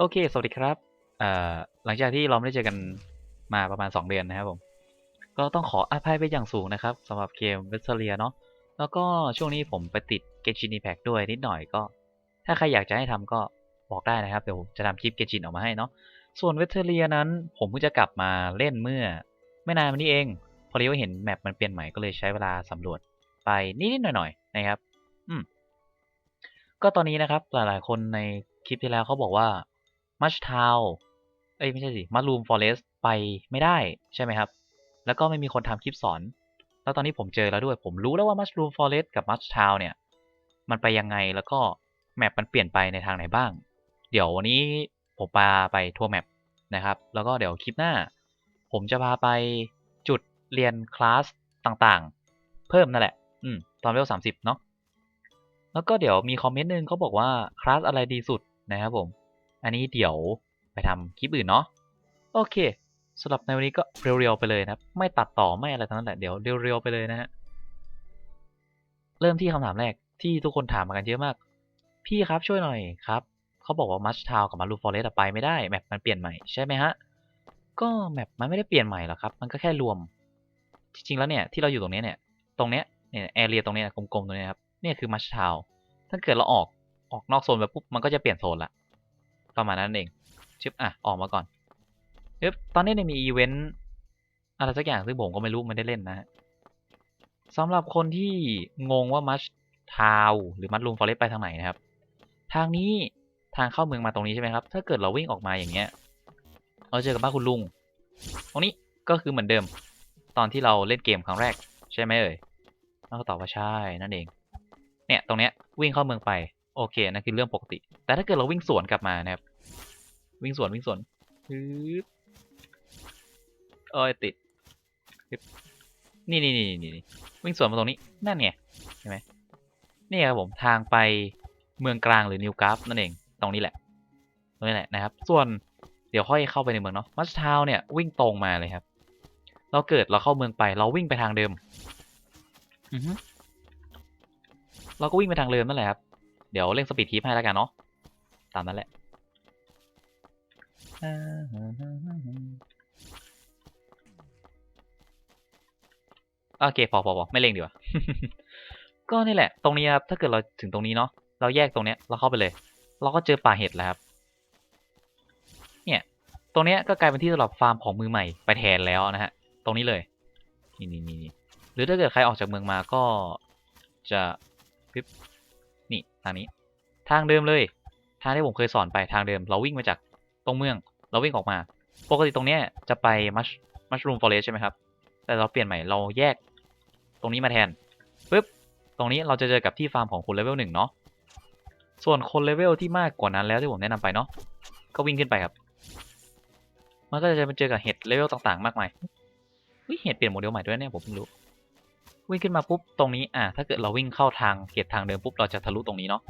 โอเค สวัสดีครับเอ่อหลังจากที่เราไม่ได้เจอกันมาประมาณ 2 เดือนนะครับผม ก็ต้องขออภัยไปอย่างสูงนะครับสำหรับเกมเวสเทเลียเนาะ แล้วก็ช่วงนี้ผมไปติด Genshin Impact ด้วยนิดหน่อยก็ ถ้าใครอยากจะให้ทำก็บอกได้นะครับ เดี๋ยวผมจะทำคลิป Genshin ออกมาให้เนาะ ส่วนเวสเทเลียนั้นผมเพิ่งจะกลับมาเล่นเมื่อ ไม่นานมานี้เอง พอดีว่าเห็นแมปมันเปลี่ยนใหม่ก็เลยใช้เวลาสำรวจไปนิดๆหน่อยๆนะครับ อืม ก็ตอนนี้นะครับหลายๆคนในคลิปที่แล้วเขาบอกว่า มัชทาวเอ้ยไม่ใช่สิมั r รูมฟอเรสไปไม่ได้ใช่ไหมครับ แล้วก็ไม่มีคนทำคลิปสอน แล้วตอนนี้ผมเจอแล้วด้วย ผมรู้แล้วว่ามั r รูมฟอเรสกับมัชทาวเนี่ย มันไปยังไงแล้วก็แมปมันเปลี่ยนไปในทางไหนบ้าง เดี๋ยววันนี้ผมพาไปทัวร์แมปนะครับ แล้วก็เดี๋ยวคลิปหน้า ผมจะพาไปจุดเรียนคลาสต่างๆ เพิ่มนั่นแหละ อืม ตอนเลเวลสามสิบเนาะ แล้วก็เดี๋ยวมีคอมเมนต์หนึ่งเขาบอกว่าคลาสอะไรดีสุดนะครับผม อันนี้เดี๋ยวไปทำคลิปอื่นเนาะโอเคสำหรับในวันนี้ก็เรียวๆไปเลยนะครับ ไม่ตัดต่อไม่อะไรทั้งนั้นแหละเดี๋ยวเรียวๆไปเลยนะฮะเริ่มที่คำถามแรกที่ทุกคนถามมากันเยอะมาก พี่ครับช่วยหน่อยครับเขาบอกว่ามัชทาวกับมารูฟอเรสไปไม่ได้แมปมันเปลี่ยนใหม่ใช่ไหมฮะก็แมปมันไม่ได้เปลี่ยนใหม่หรอกครับ มันก็แค่รวม จริงๆแล้วเนี่ยที่เราอยู่ตรงนี้เนี่ย ตรงเนี้ยเนี่ยแอเรียตรงเนี้ยกลมๆตรงเนี้ยครับเนี่ยคือมัชทาวถ้าเกิดเราออกออกนอกโซนไปปุ๊บมันก็จะเปลี่ยนโซนละ ประมาณนั้นเองชึบอะออกมาก่อนชึบตอนนี้เนี่ยมีอีเวนต์อะไรสักอย่างซึ่งผมก็ไม่รู้ไม่ได้เล่นนะฮะสำหรับคนที่งงว่ามัชทาวหรือมัชลูมฟอเรสไปทางไหนนะครับ ทางนี้ทางเข้าเมืองมาตรงนี้ใช่ไหมครับ ถ้าเกิดเราวิ่งออกมาอย่างเงี้ย เราเจอกับบ้านคุณลุง ตรงนี้ก็คือเหมือนเดิม ตอนที่เราเล่นเกมครั้งแรก ใช่ไหมเอ่ยแล้วก็ตอบว่าใช่นั่นเอง เนี่ยตรงเนี้ยวิ่งเข้าเมืองไป โอเคนั่นคือเรื่องปกติ แต่ถ้าเกิดเราวิ่งสวนกลับมานะครับ วิ่งสวนวิ่งสวนฮึบโอ้ยติดฮึบนี่นี่นี่นี่นี่วิ่งสวนมาตรงนี้นั่นไงเห็นไหมนี่ครับผมทางไปเมืองกลางหรือนิวกราฟนั่นเองตรงนี้แหละตรงนี้แหละนะครับ ส่วนเดี๋ยวค่อยเข้าไปในเมืองเนาะมัสทาวเนี่ยวิ่งตรงมาเลยครับ เราเกิดเราเข้าเมืองไป เราวิ่งไปทางเดิมอือฮึเราก็วิ่งไปทางเดิมนั่นแหละครับ เดี๋ยวเร่งสปีดทีให้แล้วกันเนาะ ตามนั้นแหละ โอเคพอพอพอไม่เร่งดีกว่า ก็นี่แหละ ตรงนี้ครับ ถ้าเกิดเราถึงตรงนี้เนาะ เราแยกตรงเนี้ย เราเข้าไปเลย เราก็เจอป่าเห็ดแล้วครับ เนี่ย ตรงเนี้ยก็กลายเป็นที่สำหรับฟาร์มของมือใหม่ไปแทนแล้วนะฮะ ตรงนี้เลย นี่นี่นี่หรือถ้าเกิดใครออกจากเมืองมาก็จะปึ๊บนี่ทางนี้ ทางเดิมเลย ทางที่ผมเคยสอนไปทางเดิม เราวิ่งมาจาก ตรงเมือง เราวิ่งออกมา ปกติตรงเนี้ยจะไปมัชมัชรูมฟอเรสใช่ไหมครับ แต่เราเปลี่ยนใหม่ เราแยกตรงนี้มาแทนปึ๊บ ตรงนี้เราจะเจอกับที่ฟาร์มของคนเลเวลหนึ่งเนาะ ส่วนคนเลเวลที่มากกว่านั้นแล้วที่ผมแนะนำไปเนาะ ก็วิ่งขึ้นไปครับ มันก็จะไปเจอกับเห็ดเลเวลต่างๆ มากมายวิเห็ดเปลี่ยนโมเดลใหม่ด้วยเนี่ยผมเพิ่งรู้ วิ่งขึ้นมาปุ๊บตรงนี้ อะถ้าเกิดเราวิ่งเข้าทางเขตทางเดิมปุ๊บเราจะทะลุตรงนี้เนาะ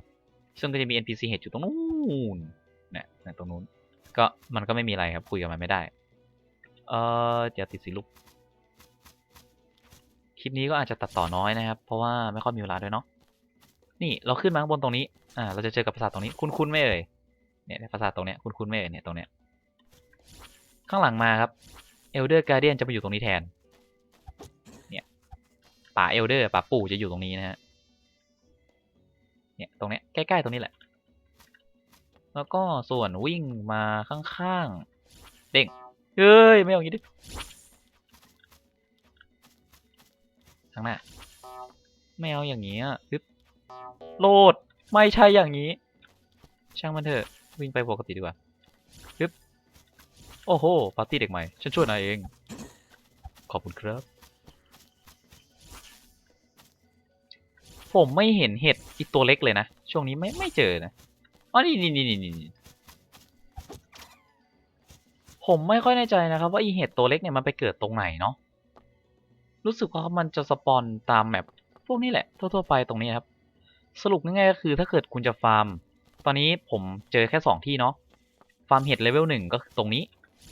ซึ่งก็จะมี NPC เห็ดอยู่ตรงนู้นเนี่ยตรงนู้น ก็มันก็ไม่มีอะไรครับคุยกับมันไม่ได้ เออเดี๋ยวติดสีลูกคลิปนี้ก็อาจจะตัดต่อน้อยนะครับ เพราะว่าไม่ค่อยมีเวลาด้วยเนาะนี่เราขึ้นมาข้างบนตรงนี้อ่าเราจะเจอกับปราสาทตรงนี้ คุ้นๆไม่เอ่ยเนี่ยปราสาทตรงเนี้ยคุ้นๆไม่เอ่ยเนี่ยตรงเนี้ยข้างหลังมาครับ Elder Guardian จะมาอยู่ตรงนี้แทนเนี่ยป่า Elder ป่าปู่จะอยู่ตรงนี้นะฮะเนี่ยตรงเนี้ยใกล้ๆตรงนี้แหละ แล้วก็ส่วนวิ่งมาข้างๆ เด้งเฮ้ย ไม่เอาอย่างนี้ดิข้างหน้า ไม่เอาอย่างนี้อะปึ๊บโหลด ไม่ใช่อย่างนี้ ช่างมันเถอะ วิ่งไปปกติดีกว่าปึ๊บโอ้โห ปาร์ตี้เด็กใหม่ ฉันช่วยนายเอง ขอบคุณครับ ผมไม่เห็นเห็ดอีกตัวเล็กเลยนะ ช่วงนี้ไม่ไม่เจอนะ อ๋อนี่นี่นี่นี่ผมไม่ค่อยแน่ใจนะครับว่าอีเห็ดตัวเล็กเนี่ยมันไปเกิดตรงไหนเนาะ รู้สึกว่ามันจะสปอนตามแมปพวกนี้แหละ ทั่วๆไปตรงนี้ครับ สรุปง่ายๆก็คือถ้าเกิดคุณจะฟาร์ม ตอนนี้ผมเจอแค่สองที่เนาะ ฟาร์มเห็ดเลเวลหนึ่งก็ตรงนี้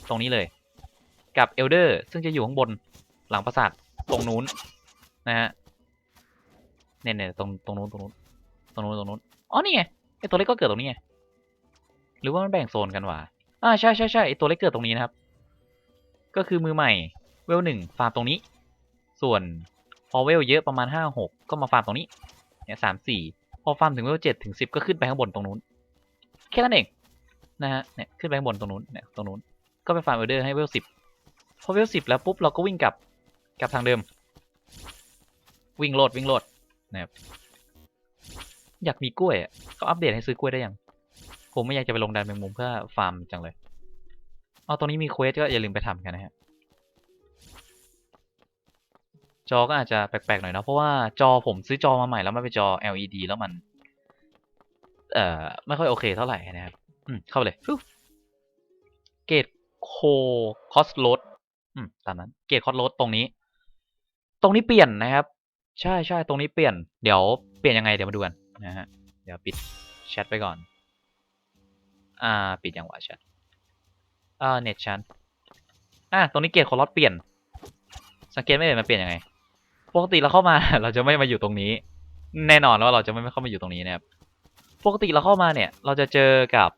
ตรงนี้เลย กับเอลเดอร์ซึ่งจะอยู่ข้างบนหลังปราสาทตรงนู้นนะฮะเนี่ยเนี่ยตรงตรงนู้นตรงนู้นตรงนู้นตรงนู้นอ๋อนี่ไง ไอตัวเล็กก็เกิดตรงนี้ไงหรือว่ามันแบ่งโซนกันวะอ่าใช่ใช่ใช่ไอตัวเล็กเกิดตรงนี้นะครับ ก็คือมือใหม่เวลหนึ่งฟาร์มตรงนี้ ส่วนพอเวลเยอะประมาณห้าหกก็มาฟาร์มตรงนี้เนี่ยสามสี่พอฟาร์มถึงเวลเจ็ดถึงสิบก็ขึ้นไปข้างบนตรงนู้นแค่นั้นเองนะฮะเนี่ยขึ้นไปข้างบนตรงนู้นเนี่ยตรงนู้นก็ไปฟาร์มเอลเดอร์ให้เวลสิบพอเวลสิบแล้วปุ๊บเราก็วิ่งกลับกลับทางเดิม วิ่งโลดวิ่งโลดนะครับ อยากมีกล้วยอะเขาอัปเดตให้ซื้อกล้วยได้ยัง ผมไม่อยากจะไปลงดันแมงมุมเพื่อฟาร์มจังเลยเอาตรงนี้มีเควสก็อย่าลืมไปทำกันนะฮะจอก็อาจจะแปลกๆหน่อยนะเพราะว่าจอผมซื้อจอมาใหม่แล้วมันเป็นจอ LED แล้วมัน เอ่อ ไม่ค่อยโอเคเท่าไหร่นะครับ อืม เข้าไปเลยเกตโคคอสโลดอืม ตามนั้น เกตคอสโลดตรงนี้ ตรงนี้เปลี่ยนนะครับ ใช่ใช่ตรงนี้เปลี่ยน เดี๋ยวเปลี่ยนยังไงเดี๋ยวมาดูกัน นะฮะ เดี๋ยวปิดแชทไปก่อน อ่า ปิดยังวะแชทอ่าเน็ตชันอะตรงนี้เกตคอร์ลอตเปลี่ยน สังเกตไหมเอ่ยมันเปลี่ยนยังไง ปกติเราเข้ามา เราจะไม่มาอยู่ตรงนี้ แน่นอนว่าเราจะไม่เข้ามาอยู่ตรงนี้นะครับ ปกติเราเข้ามาเนี่ย เราจะเจอกับ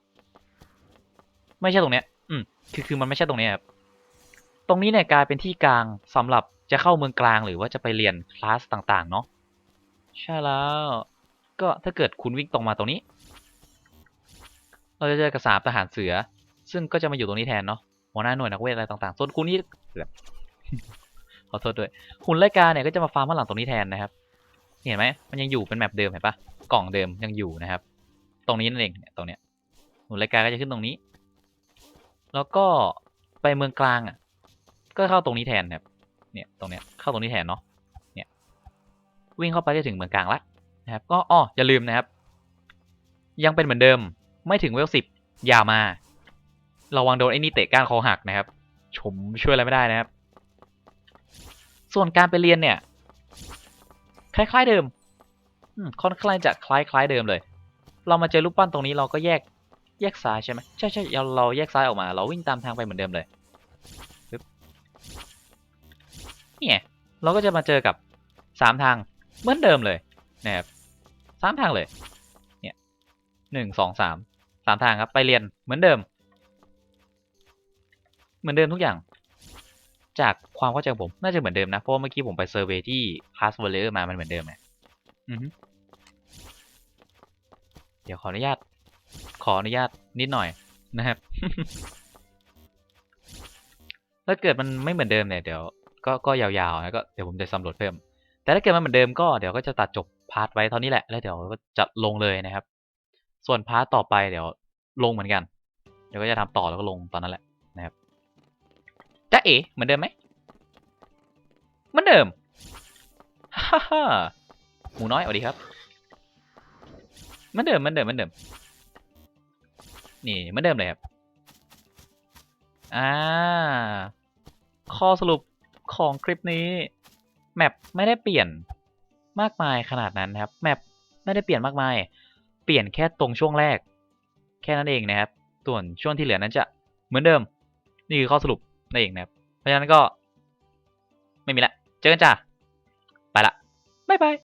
ไม่ใช่ตรงเนี้ย อืม คือคือมันไม่ใช่ตรงเนี้ยครับ ตรงนี้เนี่ยกลายเป็นที่กลางสำหรับจะเข้าเมืองกลางหรือว่าจะไปเรียนคลาสต่างๆ เนาะ ใช่แล้ว ก็ถ้าเกิดคุณวิ่งตรงมาตรงนี้ เราจะเจอกับสามทหารเสือ ซึ่งก็จะมาอยู่ตรงนี้แทนเนาะหัวหน้าหน่วยนักเวทอะไรต่างๆส่วนคุณนี่เขอโทษด้วยหุ่นไลกาเนี่ยก็จะมาฟาร์มข้างหลังตรงนี้แทนนะครับ เห็นไหมมันยังอยู่เป็นแมปเดิมเห็นปะกล่องเดิมยังอยู่นะครับ ตรงนี้นั่นเองเนี่ยตรงเนี้ยหุ่นไลกาก็จะขึ้นตรงนี้ แล้วก็ไปเมืองกลางอะ ก็เข้าตรงนี้แทนครับ เนี่ยตรงเนี้ยเข้าตรงนี้แทนเนาะ เนี่ยวิ่งเข้าไปจะถึงเมืองกลางละ นะครับก็อ้ออย่าลืมนะครับ ยังเป็นเหมือนเดิมไม่ถึงเวลสิบอย่ามาระวังโดนไอ้นี่เตะก้านคอหักนะครับผมช่วยอะไรไม่ได้นะครับ ส่วนการไปเรียนเนี่ย คล้าย ๆเดิมค่อนข้างจะคล้ายๆเดิมเลย เรามาเจอรูปปั้นตรงนี้เราก็แยกแยกซ้ายใช่ไหมใช่ใช่เราเราแยกซ้ายออกมา เราวิ่งตามทางไปเหมือนเดิมเลยเนี่ยเราก็จะมาเจอกับสามทางเหมือนเดิมเลยนะครับ สามทางเลย เนี่ยหนึ่งสองสามสามทางครับไปเรียนเหมือนเดิม เหมือนเดิมทุกอย่าง จากความเข้าใจผมน่าจะเหมือนเดิมนะเพราะเมื่อกี้ผมไปเซอร์เวยที่คลาสเวลเลอร์มามันเหมือนเดิมไงอือฮึเดี๋ยวขออนุญาต ขออนุญาตนิดหน่อยนะครับถ้าเกิดมันไม่เหมือนเดิมเนี่ยเดี๋ยวก็ก็ยาวๆนะก็เดี๋ยวผมจะสำรวจเพิ่ม แต่ถ้าเกิดมันเหมือนเดิมก็เดี๋ยวก็จะตัดจบพาร์ทไว้เท่านี้แหละ แล้วเดี๋ยวก็จะลงเลยนะครับ ส่วนพาร์ทต่อไปเดี๋ยวลงเหมือนกัน เดี๋ยวก็จะทำต่อแล้วก็ลงตอนนั้นแหละนะครับจ๊ะเอ๋เหมือนเดิมไหมเหมือนเดิมฮ่าฮ่าหมูน้อยสวัสดีครับเหมือนเดิมเหมือนเดิมเหมือนเดิม นี่เหมือนเดิมเลยครับอ่าข้อสรุปของคลิปนี้ แมปไม่ได้เปลี่ยนมากมายขนาดนั้นนะครับแมปไม่ได้เปลี่ยนมากมาย เปลี่ยนแค่ตรงช่วงแรก แค่นั้นเองนะครับ ส่วนช่วงที่เหลือนั้นจะเหมือนเดิม นี่คือข้อสรุปนั่นเองนะครับ เพราะฉะนั้นก็ ไม่มีละ เจอกันจ้าไปละบ๊ายบาย